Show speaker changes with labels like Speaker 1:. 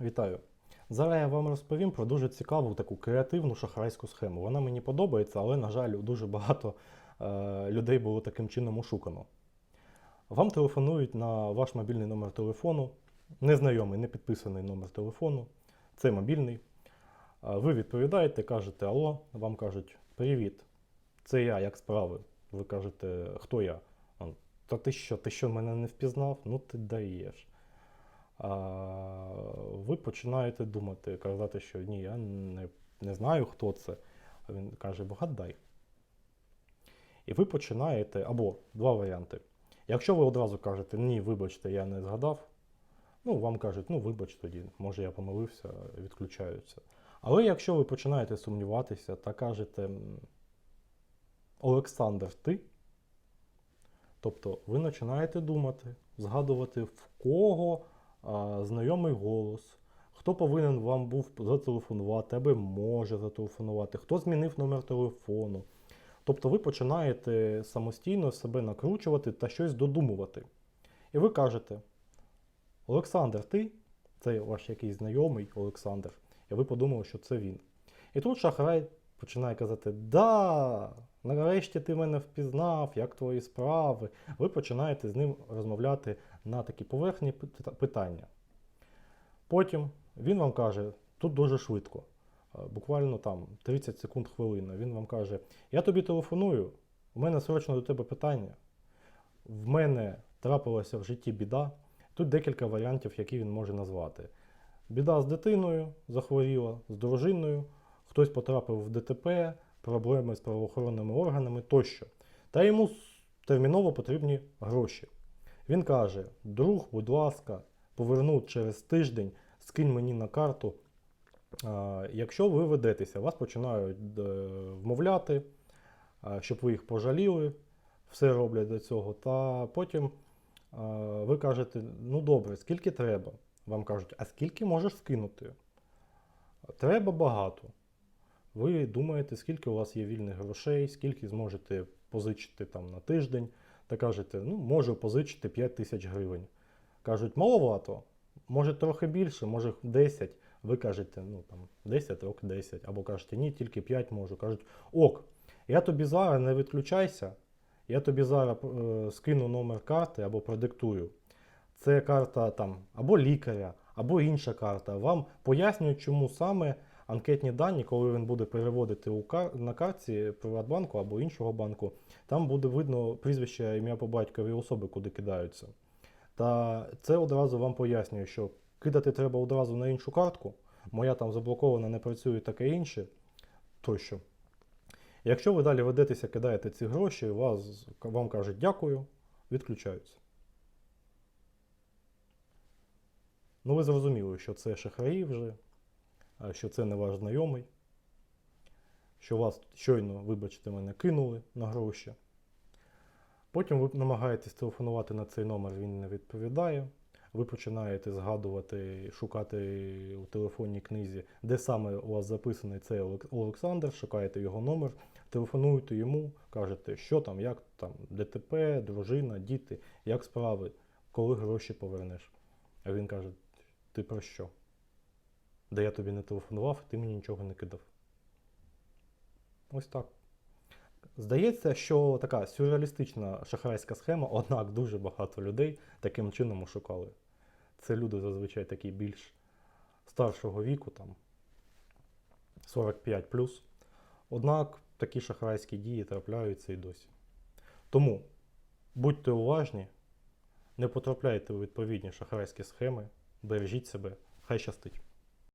Speaker 1: Вітаю! Зараз я вам розповім про дуже цікаву таку креативну шахрайську схему. Вона мені подобається, але, на жаль, дуже багато е, людей було таким чином ошукано. Вам телефонують на ваш мобільний номер телефону, незнайомий, не підписаний номер телефону, це мобільний. Ви відповідаєте, кажете Алло, вам кажуть Привіт, це я, як справи? Ви кажете, хто я? Та ти що, ти що мене не впізнав? Ну ти даєш. Ви починаєте думати, казати, що ні, я не, не знаю, хто це. А він каже, вгадай. І ви починаєте, або два варіанти. Якщо ви одразу кажете, ні, вибачте, я не згадав, ну, вам кажуть, ну, вибач тоді, може я помилився, відключаються. Але якщо ви починаєте сумніватися та кажете, Олександр, ти? Тобто ви починаєте думати, згадувати, в кого знайомий голос, хто повинен вам був зателефонувати, або може зателефонувати, хто змінив номер телефону. Тобто ви починаєте самостійно себе накручувати та щось додумувати. І ви кажете: Олександр, ти? Це ваш якийсь знайомий Олександр. І ви подумали, що це він. І тут шахрай починає казати: Да, нарешті ти мене впізнав, як твої справи. Ви починаєте з ним розмовляти на такі поверхні питання. Потім він вам каже, тут дуже швидко, е, буквально там 30 секунд хвилина. Він вам каже: Я тобі телефоную, у мене срочно до тебе питання. В мене трапилася в житті біда. Тут декілька варіантів, які він може назвати. Біда з дитиною захворіла, з дружиною, хтось потрапив в ДТП, проблеми з правоохоронними органами тощо. Та йому терміново потрібні гроші. Він каже: друг, будь ласка, поверну через тиждень, скинь мені на карту. Якщо ви ведетеся, вас починають е, вмовляти, щоб ви їх пожаліли, все роблять до цього. Та потім ви кажете: ну добре, скільки треба? Вам кажуть, а скільки можеш скинути? Треба багато. Ви думаєте, скільки у вас є вільних грошей, скільки зможете позичити там на тиждень, та кажете, ну, можу позичити 5 тисяч гривень. Кажуть, маловато, може трохи більше, може 10. Ви кажете, ну там 10, ок 10. Або кажете, ні, тільки 5 можу. Кажуть, ок, я тобі зараз не відключайся, я тобі зараз е, скину номер карти або продиктую. Це карта там або лікаря, або інша карта. Вам пояснюють, чому саме анкетні дані, коли він буде переводити у кар... на картці Приватбанку або іншого банку, там буде видно прізвище, ім'я по батькові особи, куди кидаються. Та це одразу вам пояснює, що кидати треба одразу на іншу картку, моя там заблокована, не працює таке інше, тощо. Якщо ви далі ведетеся, кидаєте ці гроші, вас, вам кажуть дякую, відключаються. Ну, ви зрозуміли, що це шахраї вже, що це не ваш знайомий, що вас щойно, вибачте мене, кинули на гроші. Потім ви намагаєтесь телефонувати на цей номер, він не відповідає. Ви починаєте згадувати, шукати у телефонній книзі, де саме у вас записаний цей Олександр, шукаєте його номер, телефонуєте йому, кажете, що там, як там, ДТП, дружина, діти, як справи, коли гроші повернеш. А він каже: Ти про що? Де я тобі не телефонував, ти мені нічого не кидав. Ось так. Здається, що така сюрреалістична шахрайська схема, однак дуже багато людей таким чином ошукали. Це люди зазвичай такі більш старшого віку, там 45 Однак такі шахрайські дії трапляються і досі. Тому будьте уважні, не потрапляйте у відповідні шахрайські схеми, бережіть себе, хай щастить.